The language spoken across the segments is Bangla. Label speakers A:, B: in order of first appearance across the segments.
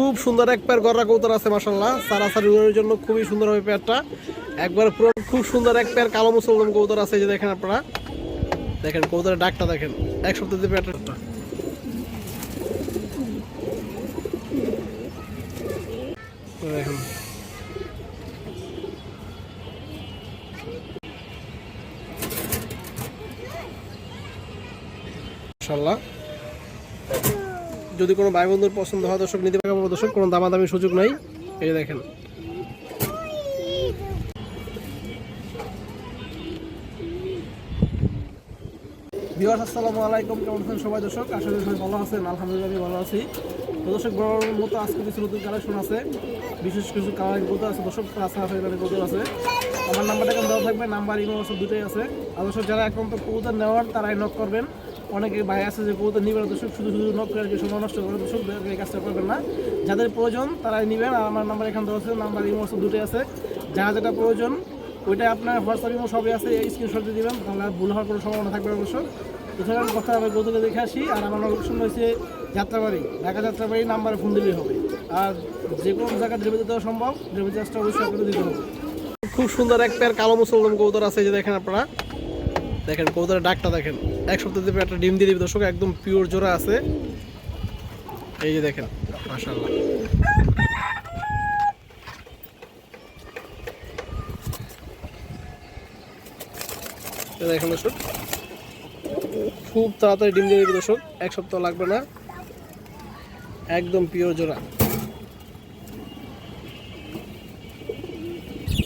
A: খুব সুন্দর এক পেয়ার গররা কৌতর আছে মাসাল্লাহ সারাসারি উড়ানোর জন্য খুবই সুন্দর হবে পেয়ারটা। একবার পুরো খুব সুন্দর এক পেয়ার কালো মুসলমান কৌতর আছে যে দেখেন আপনারা। দেখেন কৌতরের ডাকটা দেখেন। এক সপ্তাহ পেয়ারটা দেখেন। মাশাল্লাহ যদি কোনো ভাই বন্ধুর পছন্দ হয়, দর্শক নিতে পারব দর্শক, কোনো দামাদামি সুযোগ নাই। এই দেখেন। আলাইকুম। সবাই সবাই ভালো আছি। দর্শক, বড় মতো আজকে কিছু কালেকশন আছে, বিশেষ কিছু আছে আছে আমার নাম্বারটা এখন দেওয়া থাকবে? নাম্বার ইমো দুটোই আছে। আর দর্শক, যারা এখন তো কবুতর নেওয়ার, তারাই নক করবেন। অনেকে ভাই আছে যে কবুতর নিবেন দর্শক শুধু শুধু নক করে সময় নষ্ট করে দর্শক এই কাজটা করবেন না। যাদের প্রয়োজন তারাই নেবেন। আর আমার নাম্বার এখান দেওয়া আছে নাম্বার ইমো আছে দুটোই আছে। যা যেটা প্রয়োজন ওইটা আপনার হোয়াটসঅ্যাপ ইমো সবই আছে। এই স্ক্রিনশট দিয়ে দিবেন, তাহলে ভুল হওয়ার কোনো সম্ভাবনা থাকবে অবশ্য এছাড়া আমি কথা হবে গৌতমকে দেখে আসি, আর আমার লোকেশন রয়েছে যাত্রাবাড়ি, ঢাকা যাত্রাবাড়ি নাম্বারে ফোন দিলেই হবে। আর যে কোনো জায়গায় ডেলিভারি দেওয়া সম্ভব ডেলিভারি চার্জটা অবশ্যই আপনাদের দিতে হবে। খুব সুন্দর এক পেয়ার কালো মুসলমান কৌতর আছে যে দেখেন আপনারা। দেখেন কৌতরের ডাকটা দেখেন। এক সপ্তাহ দেবে একটা ডিম দিয়ে দিবে দর্শক, একদম পিওর জোড়া আছে। এই যে দেখেন, মাশাআল্লাহ। এই দেখেন দর্শক, খুব তাড়াতাড়ি ডিম দিয়ে দিবে দর্শক, এক সপ্তাহ লাগবে না। একদম পিওর জোড়া।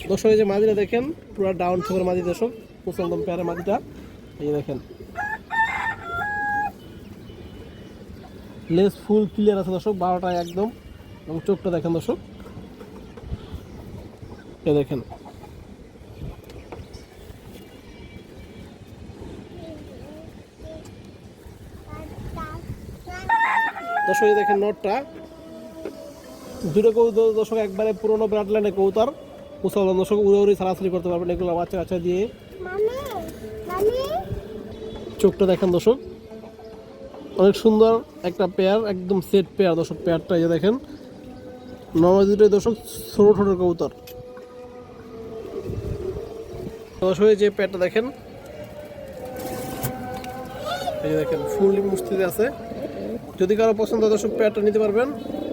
A: দর্শক, এই যে মাদিটা দেখেন, পুরো ডাউন থোকের মাদি দর্শক। মুসলদম পেয়ারের মাদিটা এই দেখেন। লেস ফুল ক্লিয়ার আছে দর্শক বারোটায় একদম। এবং চোখটা দেখেন দর্শক। এ দেখেন। দর্শক, এই দেখেন নটটা। দুটো কৌতর দর্শক, একবারে পুরোনো ব্রাড লাইনে কৌতার মুসলমান দর্শক, উড়ে উড়ে সারাসারি করতে পারবেন এগুলো বাচ্চা কাচ্চা দিয়ে। চোখটা দেখেন দর্শক। অনেক সুন্দর একটা পেয়ার একদম সেট পেয়ার দর্শক পেয়ারটা এই দেখেন। নর্মাল দুটোই দর্শক, ছোটো ছোটো কবুতর। দর্শক যে পেয়ারটা দেখেন। এই দেখেন, ফুললি মুস্তিতে আছে। যদি কারও পছন্দ দর্শক পেয়ারটা নিতে পারবেন।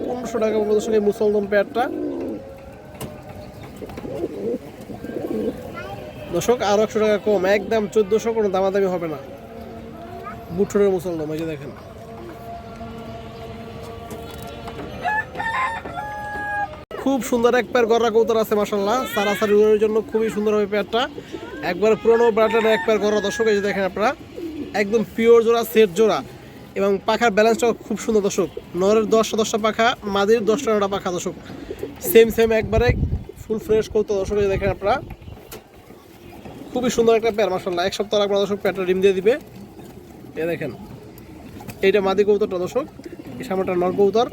A: পনেরোশো টাকা দর্শক, এই মুসলদম পেয়ারটা দর্শক, আরও একশো টাকা কম, একদম চোদ্দোশো কোনো দামাদামি হবে না। বুট্টোরের মুসলদম এই যে দেখেন। খুব সুন্দর এক পেয়ার গররা কৌতর আছে মাসাল্লাহ সারাসারি উড়ানোর জন্য খুবই সুন্দর হবে পেয়ারটা একবার পুরোনো ব্রাটের এক পেয়ার গররা, দর্শক, এই যে দেখেন আপনারা। একদম পিওর জোড়া সেট জোড়া। এবং পাখার ব্যালেন্সটাও খুব সুন্দর, দর্শক। নরের দশটা দশটা পাখা, মাদির দশটা নটা পাখা, দর্শক। সেম সেম একবারে ফুল ফ্রেশ করতে দর্শক দেখেন আপনারা। খুবই সুন্দর একটা পেয়ার মাসাল্লাহ এক সপ্তাহ লাগবে দর্শক পেয়ারটা ডিম দিয়ে দিবে। এ দেখেন এইটা মাদি কৌতরটা দর্শক। এই সামনেটা নর কৌতর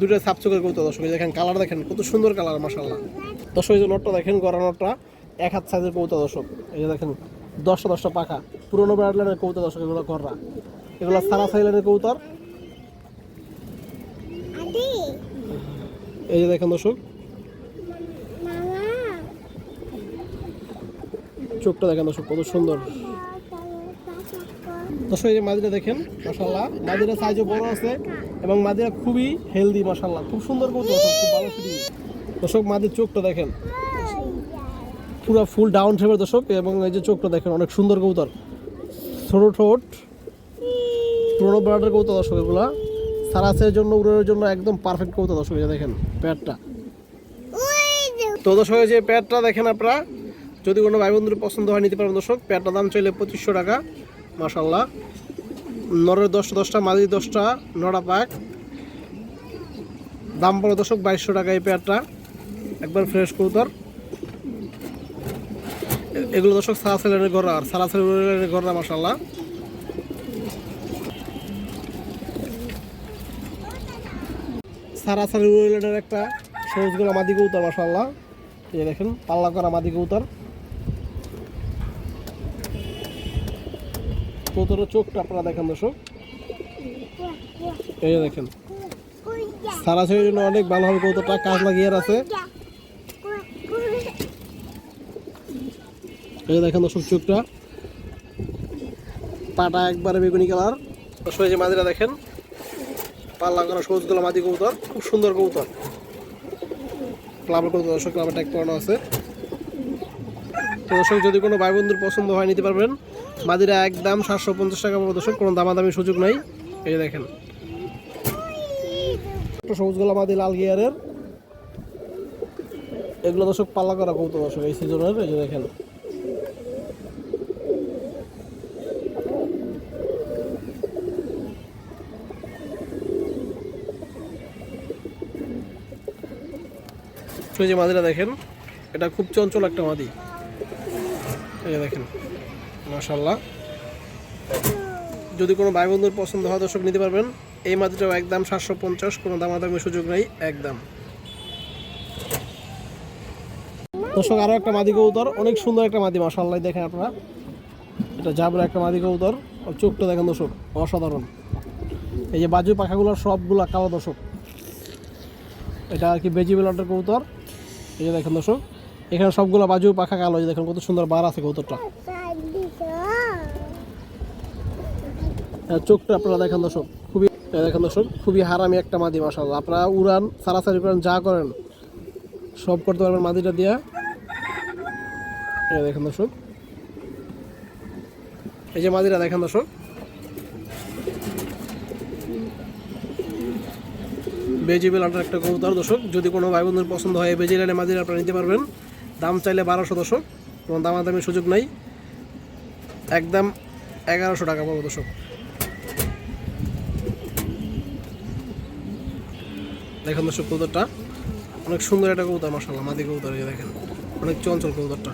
A: দুটো সাপচকের কৌতর দর্শক। এই দেখেন কালার দেখেন কত সুন্দর কালার মাসাল্লাহ দর্শক এই যে নটটা দেখেন গড়া নটটা এক হাত সাইজের কৌতর দর্শক। এই যে দেখেন দশটা দশটা পাখা পুরোনো ব্রাডলাইনের কৌতর দর্শক এগুলো কররা এগুলো সারা সাইলাইনের কৌতর এই যে দেখেন দর্শক চোখটা দেখেন দর্শক, কত সুন্দর। দর্শক, এই যে মাদিরা দেখেন মাসাল্লাহ মাদিরা সাইজও বড় আছে এবং মাদিরা খুবই হেলদি মাসাল্লাহ খুব সুন্দর দর্শক, খুব ভালো ফিটিং দর্শক, মাদির চোখটা দেখেন। পুরো ফুল ডাউন শেপের দর্শক, এবং এই যে চোখটা দেখেন, অনেক সুন্দর কৌতর ছোট, ঠোঁট। পুরোনো ব্রাডের কৌতর দর্শক, এগুলা। সারাসের জন্য, উড়ানোর জন্য একদম পারফেক্ট কৌতর দর্শক দেখেন প্যাডটা তো দর্শক যে প্যাডটা দেখেন আপনারা যদি কোনো ভাই বন্ধুর পছন্দ হয়, নিতে পারবেন দর্শক। প্যাডটার দাম চাইলে পঁচিশশো টাকা মাসাল্লাহ নরের দশটা দশটা মাঝি দশটা নটা পাক। দাম পড়ে দর্শক বাইশশো টাকা এই প্যাডটা একবার ফ্রেশ কৌতর এগুলো দর্শক সারাসেলের গড়া আর সারা সারাসেলের গড়া মাসাল্লাহ সারাসারি রুয়েলের একটা সবুজ মাদি কৌতার মাসাল্লাহ এই দেখেন, পাল্লা করা মাদি কৌতার কৌতরের চোখটা আপনারা দেখেন, দর্শক? এই দেখেন। সারা শরীরের জন্য অনেক ভালো হবে কৌতোটা কাজ লাগিয়ে আছে। এই দেখেন, দর্শক, চোখটা। পাটা একবারে বেগুনি কালার। দর্শক যে মাদিরা দেখেন। পাল্লা করা সবুজ গোলা মাদি কবুতর, খুব সুন্দর কবুতর। ক্লাবের কবুতর, দর্শক, ক্লাবের ট্যাগ করানো আছে। তো দর্শক, যদি কোনো ভাই বন্ধুর পছন্দ হয়, নিতে পারবেন। মাদিরা একদম সাতশো পঞ্চাশ টাকা পড়বে দর্শক, কোনো দামাদামি সুযোগ নাই। এই দেখেন। সবুজ গোলা মাদি লাল গিয়ারের। এগুলো দর্শক পাল্লা করা কবুতর দর্শক, এই সিজনের, এই যে দেখেন। যে মাদিরা দেখেন, এটা খুব চঞ্চল একটা মাদি। এই দেখেন। মাশাল্লাহ যদি কোনো ভাই বন্ধুর পছন্দ হয়, দর্শক নিতে পারবেন। এই মাদিটাও একদম সাতশো পঞ্চাশ, কোনো দামাদামি সুযোগ নেই, একদম। দর্শক আরও একটা মাদি কবুতর, অনেক সুন্দর একটা মাদি মাশাল্লাহ দেখেন আপনারা। এটা জাবরা একটা মাদি কবুতর চোখটা দেখেন, দর্শক, অসাধারণ। এই যে বাজু পাখাগুলো সবগুলা কালো, দর্শক। এটা আর কি বেজি বেলটের কবুতর। এই যে দেখেন, দর্শক, এখানে সবগুলো বাজু পাখা কালো দেখেন, কত সুন্দর বার আছে কবুতরটা আর চোখটা আপনারা দেখেন দর্শক, খুবই দেখেন দর্শক, খুবই হারামি একটা মাদি মাসাল্লাহ আপনারা উড়ান, সারাসারি করেন যা করেন, সব করতে পারবেন মাদিটা দিয়া। দেখেন দর্শক। এই যে মাদিরা দেখেন দর্শক। বেজিবেল আন্টার একটা কবুতর, দর্শক, যদি কোনো ভাই বন্ধুর পছন্দ হয় বেজি বেজিলানে মাদিরা আপনারা নিতে পারবেন। দাম চাইলে বারোশো, দর্শক। কোনো দামাদামির সুযোগ নাই। একদম এগারোশো টাকা পড়বে দর্শক। দেখেন দর্শক, কবুতরটা অনেক সুন্দর একটা কবুতর মাসাল্লাহ মাদি কবুতর দেখেন, অনেক চঞ্চল কবুতরটা।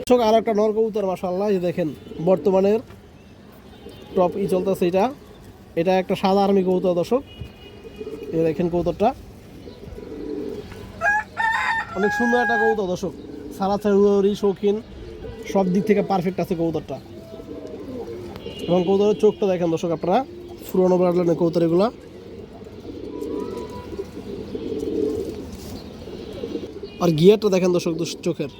A: দর্শক আর একটা নর কবুতর মাসাল্লাহ এই দেখেন, বর্তমানের টপ ই চলতেছে এটা। এটা একটা সাদা আর্মি কবুতর, দর্শক। এই দেখেন কবুতরটা। অনেক সুন্দর একটা কবুতর, দর্শক। সারা চারি শৌখিন। সব দিক থেকে পারফেক্ট আছে কবুতরটা। এবং কবুতরের চোখটা দেখেন দর্শক আপনারা, পুরোনো ব্রাডলাইনের কবুতর এগুলা। আর গিয়ারটা দেখেন দর্শক চোখের।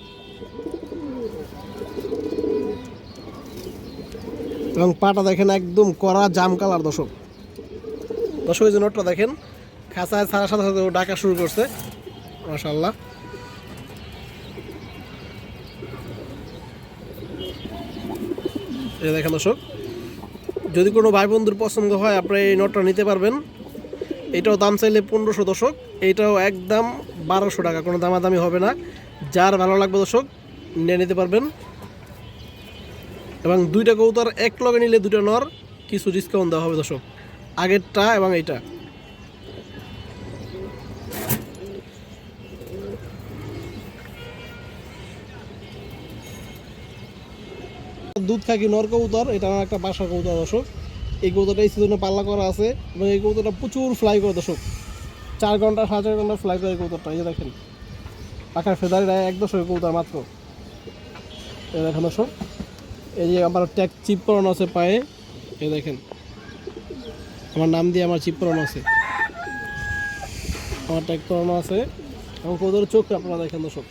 A: এবং পাটা দেখেন একদম কড়া জাম কালার দর্শক। দর্শক, এই যে নোটটা দেখেন, খাঁচায় ছাড়ার সাথে সাথে ও ডাকা শুরু করছে। মাশাল্লাহ এই দেখেন দর্শক, যদি কোনো ভাই বন্ধুর পছন্দ হয়, আপনি এই নোটটা নিতে পারবেন। এটাও দাম চাইলে পনেরোশো দশক এটাও একদম বারোশো টাকা, কোনো দামাদামি হবে না। যার ভালো লাগবে দর্শক, নিয়ে নিতে পারবেন। এবং দুইটা কৌতার এক লগে নিলে দুটো নর, কিছু ডিসকাউন্ট দেওয়া হবে দর্শক। আগেরটা এবং এইটা। দুধ খাকি নর কবুতর? এটা আমার একটা বাসা কবুতর, দর্শক। এই কবুতরটা এই সিজনে পাল্লা করা আছে এবং এই কবুতরটা প্রচুর ফ্লাই করে, দর্শক। চার ঘণ্টা, সাড়ে চার ঘণ্টা ফ্লাই করে এই কবুতরটা, এই দেখেন। পাখার ফেদারিটা এক দশকের কবুতর মাত্র। এই দেখেন, দর্শক। এই যে আমার ট্যাগ চিপ করানো আছে পায়ে, এই দেখেন। আমার নাম দিয়ে আমার চিপ করানো আছে। আমার ট্যাগ করানো আছে। এবং কবুতরের চোখ আপনারা দেখেন, দর্শক।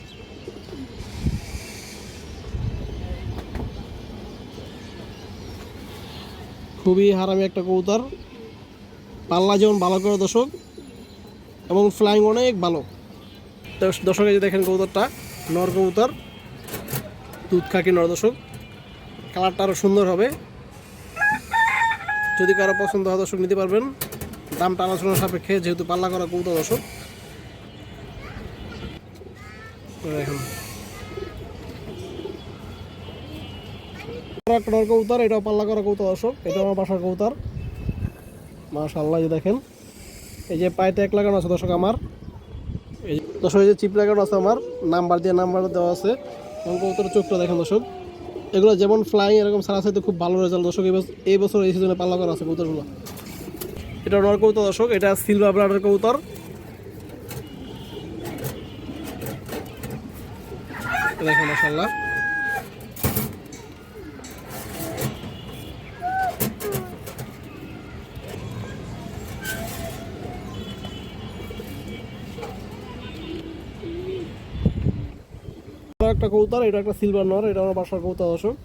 A: খুবই হারামি একটা কবুতর। পাল্লা যেমন ভালো করে দর্শক, এবং ফ্লাইং অনেক ভালো। দর্শ- দর্শক যে দেখেন কবুতরটা, নর কবুতর, দুধ খাকি নর দর্শক। কালারটা আরও সুন্দর হবে। যদি কারও পছন্দ হয় দর্শক, নিতে পারবেন। দামটা আলোচনার সাপেক্ষে, যেহেতু পাল্লা করা কবুতর দর্শক। দেখেন আর একটা নর কবুতর এটাও পাল্লা করা কবুতর দর্শক এটা আমার বাসার কবুতর মাশাল্লাহ যে দেখেন, এই যে পায়ে এক লাগানো আছে দর্শক আমার। এই দর্শক, এই যে চিপ লাগানো আছে আমার, নাম্বার দিয়ে নাম্বার দেওয়া আছে। এবং কবুতরের চোখটা দেখেন দর্শক, এগুলো যেমন ফ্লাই এরকম সারা সাইতে খুব ভালো রেজাল্ট দর্শক। এই বছর এই সিজনে পাল্লা করা আছে কবুতরগুলো এটা নর কবুতর দর্শক, এটা সিলভার ব্লাডের কবুতর দেখেন মাশাল্লাহ একটা কৌতার এটা একটা সিলভার নর, এটা আমার বাসার কৌতার দর্শক।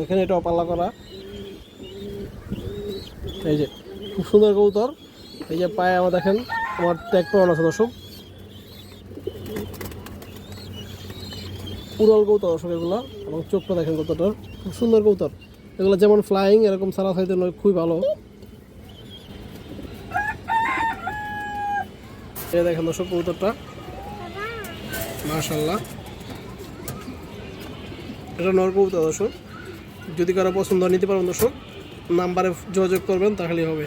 A: দেখেন এটাও পাল্লা করা। এই যে, খুব সুন্দর কৌতর এই যে পায়ে আমার দেখেন, আমার ট্যাগ পাওয়ানো আছে দর্শক। উড়াল কৌতর দর্শক এগুলো, এবং চোখটা দেখেন কৌতরটার খুব সুন্দর কৌতর এগুলো যেমন ফ্লাইং এরকম সারা সাইতে নয়, খুবই ভালো। দেখেন দর্শক কৌতরটা মাশাল্লাহ এটা নর কবুতর, দর্শক। যদি কারও পছন্দ নিতে পারেন দর্শক। নাম্বারে যোগাযোগ করবেন, তাহলেই হবে।